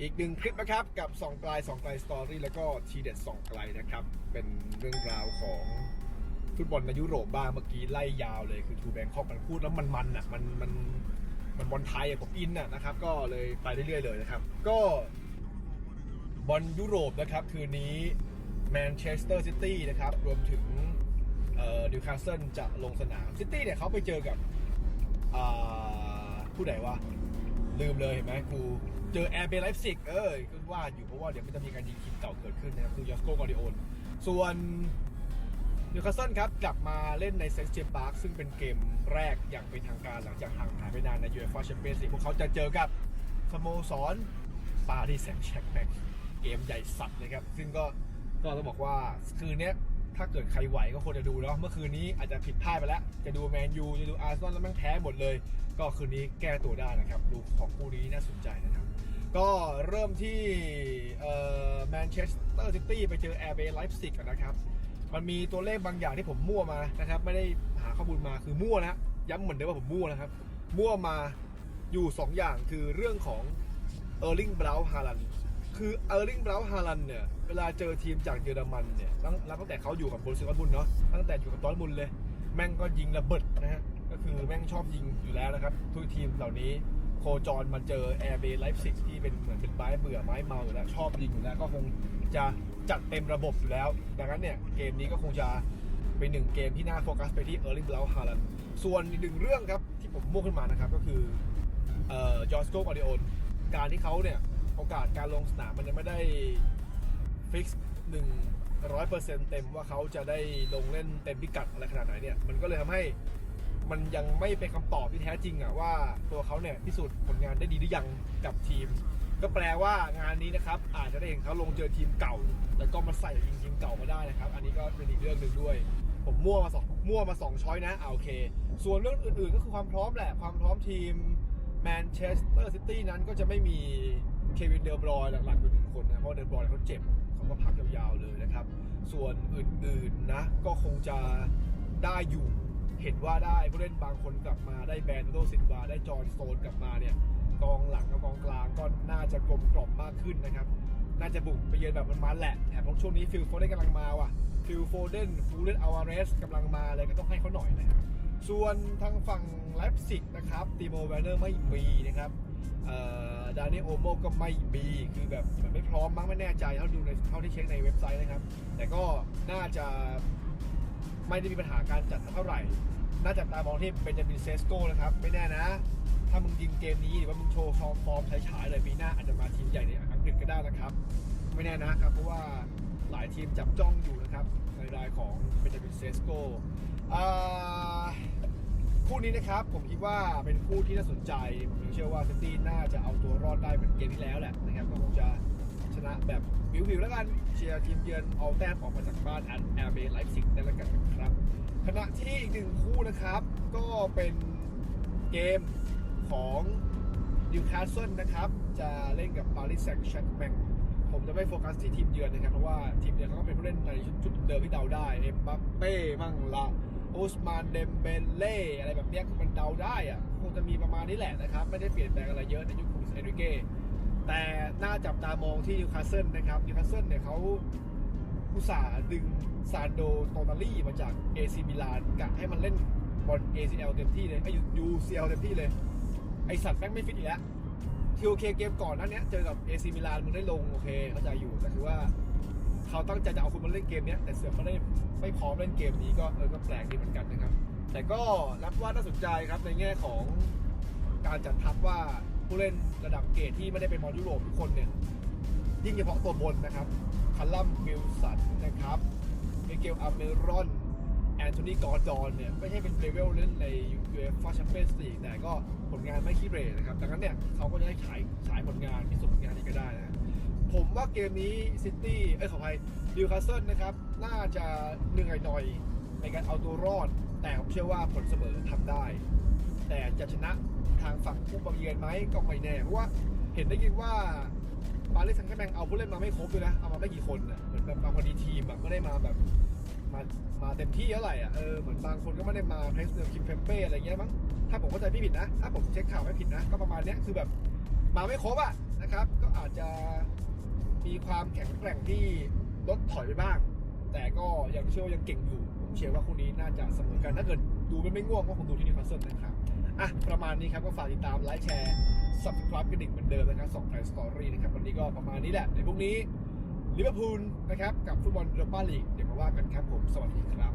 อีกหนึ่งคลิปนะครับกับสองไกลสองไกลสตอรี่แล้วก็ทีเด็ดสองไกลนะครับ เป็นเรื่องราวของฟุตบอลในยุโรปบ้างเมื่อกี้ไล่ยาวเลยคือทูแบงคอกมันพูดแล้วมันมันอะมันมันมันบอลไทยผมอินอะนะครับก็เลยไปเรื่อยๆเลยนะครับ ก็บอลยุโรปนะครับคืนนี้แมนเชสเตอร์ซิตี้นะครับรวมถึงนิวคาสเซิลจะลงสนามซิตี้เนี่ยเขาไปเจอกับผู้ใดวะ ลืมเลยเห็นไหมกูเจอแอร์เบลไลฟ์ซิกเออก็ว่าอยู่เพราะว่าเดี๋ยวมันจะมีการยิงทีมเก่าเกิดขึ้นนะครับคือยอสโกกอริโอนส่วนนิวคาสเซิลครับกลับมาเล่นในเซนต์เจมส์พาร์คซึ่งเป็นเกมแรกอย่างเป็นทางการหลังจากห่างหายไปนานในยูเอฟ่าแชมเปี้ยนส์ลีกพวกเขาจะเจอกับสโมสรปารีสแซงต์แชร์แมงเกมใหญ่สัตว์นะครับซึ่งก็ก็ต้องบอกว่าคืนนี้ ถ้าเกิดใครไหวก็ควรจะดูเนาะเมื่อคืนนี้อาจจะผิดพลาดไปแล้ว จะดูแมนยูจะดูอาร์เซนอลแล้วม่งแพ้หมดเลย ก็คืนนี้แก้ตัวได้นะครับดูของคู่นี้น่าสนใจนะครับ ก็เริ่มที่แมนเชสเตอร์ซิตี้ไปเจอแอร์เบย์ไลฟ์ซิกนะครับมันมีตัวเลขบางอย่างที่ผมมั่วมานะครับ ไม่ได้หาข้อมูลมาคือมั่วนะย้ำเหมือนเดิมว่าผมมั่วนะครับ มั่วมาอยู่ 2 อย่างคือเรื่องของเออร์ลิงบราวฮาลัน คือเออร์ลิงบราฮาลันเนี่ย เวลาเจอทีมจากเยอรมันเนี่ยตั้งตั้งแต่เขาอยู่กับบรุสเซียดอร์ทมุนเนาะตั้งแต่อยู่กับดอร์มุนเลย แม่งก็ยิงระเบิดนะฮะก็คือแม่งชอบยิงอยู่แล้วนะครับ ทุกทีมเหล่านี้โคจรมาเจอแอร์เบย์ไลฟ์ซิกที่เป็นเหมือนเป็นไม้เบื่อไม้เมาอยู่แล้วชอบยิงอยู่แล้วก็คงจะจัดเต็มระบบอยู่แล้ว ดังนั้นเนี่ยเกมนี้ก็คงจะเป็นหนึ่งเกมที่น่าโฟกัสไปที่เออร์ลิงบราฮาลันส่วนอีกหนึ่งเรื่องครับที่ผมมุ่งขึ้นมานะครับก็คือเอ่อจอร์สโกออดิโอนการที่เขาเนี่ย โอกาสการลงสนามมันยังไม่ได้ฟิกซ์หนึ่งร้อยเปอร์เซ็นต์เต็มว่าเขาจะได้ลงเล่นเต็มพิกัดอะไรขนาดไหนเนี่ย มันก็เลยทำให้มันยังไม่เป็นคำตอบที่แท้จริงอะว่าตัวเขาเนี่ยพิสูจน์ผลงานได้ดีหรือยังกับทีม ก็แปลว่างานนี้นะครับ อาจจะได้เห็นเขาลงเจอทีมเก่า แล้วก็มาใส่ยิงทีมเก่ามาได้นะครับ อันนี้ก็เป็นอีกเรื่องหนึ่งด้วย ผมมั่วมาสองมั่วมาสองช้อยนะเอาโอเค ส่วนเรื่องอื่นๆ ก็คือความพร้อมแหละความพร้อมทีมแมนเชสเตอร์ซิตี้นั้นก็จะไม่มี เควินเดลบรอยหลักๆอยู่หนึ่งคนนะเพราะเดลบรอยเขาเจ็บเขาก็พักยาวๆเลยนะครับ ส่วนอื่นๆนะก็คงจะได้อยู่เห็นว่าได้ผู้เล่นบางคนกลับมาได้แบรนโดซินวาได้จอร์นโตนกลับมาเนี่ยกองหลังกับกองกลางก็น่าจะกลมกล่อมมากขึ้นนะครับ น่าจะบุกไปเยือนแบบมันๆแหละแถมช่วงนี้ฟิลโฟเดนกำลังมาว่ะฟิลโฟเดนฟูเลนอาวาเรสกำลังมาเลยก็ต้องให้เขาหน่อยนะครับส่วนทางฝั่งไลฟ์ซิกนะครับตีโมแวนเนอร์ไม่มีนะครับ ดานิโอโมก็ไม่มีคือแบบมือนไม่พร้อมมั้งไม่แน่ใจเท่าดูในเท่าที่เช็คในเว็บไซต์นะครับ แต่ก็น่าจะไม่ได้มีปัญหาการจัดเท่าไหร่ น่าจับตามองที่เบนจามินเซสโกนะครับ ไม่แน่นะ ถ้ามึงยิงเกมนี้หรือว่ามึงโชว์ฟอร์มฟอร์มฉายๆเลยปีหน้าอาจจะมาทีมใหญ่ในอังกฤษก็ได้นะครับ ไม่แน่นะครับ เพราะว่าหลายทีมจับจ้องอยู่นะครับในรายของเบนจามินเซสโกอ่า คู่นี้นะครับผมคิดว่าเป็นคู่ที่น่าสนใจ ผมเชื่อว่าซิตี้น่าจะเอาตัวรอดได้เหมือนเกมที่แล้วแหละนะครับก็คงจะชนะแบบวิวๆแล้วกันเชียร์ทีมเยือนเอาแต้มออกมาจากบ้านอันแอร์เบย์ไลฟ์ซิกได้แล้วกันนะครับขณะที่อีกหนึ่งคู่นะครับ ก็เป็นเกมของนิวคาสเซิลนะครับ จะเล่นกับปารีสแซงต์แชร์แมงผมจะไม่โฟกัสที่ทีมเยือนนะครับ เพราะว่าทีมเยือนเขาก็เป็นผู้เล่นในชุดเดิมที่เดาได้ เอ็มบัปเป้มั่งละ อุสมานเดมเบเล่อะไรแบบเนี้ยคือมันเดาได้อะคงจะมีประมาณนี้แหละนะครับ ไม่ได้เปลี่ยนแปลงอะไรเยอะในยุคของเอริเก้แต่น่าจับตามองที่นิวคาสเซิลนะครับนิวคาสเซิลเนี่ยเขาอุตส่าห์ดึงซานโดโตนาลี่มาจาก AC มิลานกะให้มันเล่นบอล ACL เต็มที่เลยไอ้ UCL เอลเต็มที่เลย ไอสัตว์แม่งไม่ฟิตอีกแล้วทีโอเคเกมก่อนนั้นเนี้ยเจอกับ AC มิลานมึงได้ลงโอเคเข้าใจอยู่แต่คือว่า เขาตั้งใจจะเอาคุณมาเล่นเกมเนี้ยแต่เสือกไม่ได้ไม่พร้อมเล่นเกมนี้ก็เออก็แปลกดีเหมือนกันนะครับ แต่ก็รับว่าน่าสนใจครับในแง่ของการจัดทัพว่าผู้เล่นระดับเกรดที่ไม่ได้เป็นบอลยุโรปทุกคนเนี่ยยิ่งเฉพาะตัวบนนะครับคาลัมวิลสันนะครับเมเกลอาเมรอนแอนโทนีกอร์ดอนเนี่ยไม่ใช่เป็นเลเวลเล่นในยูเอฟ่าแชมเปี้ยนส์ลีกแต่ก็ผลงานไม่ขี้เรนะครับดังนั้นเนี่ยเขาก็จะได้ฉายฉายผลงานพิสูจน์ผลงานนี้ก็ได้นะ ผมว่าเกมนี้ซิตี้เอ้ยขออภัยดิวคาสเซิลนะครับ น่าจะเหนื่อยหน่อยในการเอาตัวรอด แต่ผมเชื่อว่าผลเสมอทำได้ แต่จะชนะทางฝั่งผู้บังเยือนไหมก็ไม่แน่ เพราะว่าเห็นได้ยินว่าปารีสแซงต์แชร์แมงเอาผู้เล่นมาไม่ครบด้วยนะ เอามาไม่กี่คนนะเหมือนแบบบางพอดีทีมแบบไม่ได้มาแบบมามาเต็มที่เท่าไหร่อะเออเหมือนบางคนก็ไม่ได้มาเพรสเนอร์คิมเพมเป้อะไรเงี้ยมั้งถ้าผมเข้าใจไม่ผิดนะ ถ้าผมเช็คข่าวไม่ผิดนะ ก็ประมาณเนี้ยคือแบบมาไม่ครบอะนะครับ ก็อาจจะมี ความแข็งแกร่งที่ลดถอยไปบ้าง แต่ก็ยังเชื่อว่ายังเก่งอยู่ ผมเชื่อว่าคู่นี้น่าจะเสมอกัน ถ้าเกิดดูมันไม่ง่วงก็คงดูที่นิวคาสเซิลนะครับ อะ ประมาณนี้ครับ ก็ฝากติดตามไลค์แชร์ subscribe กระดิ่งเหมือนเดิมนะครับสองไทยสตอรี่นะครับ วันนี้ก็ประมาณนี้แหละ ในพรุ่งนี้ลิเวอร์พูลนะครับ กับฟุตบอลยูโรปาลีกเดี๋ยวมาว่ากันครับผม สวัสดีครับ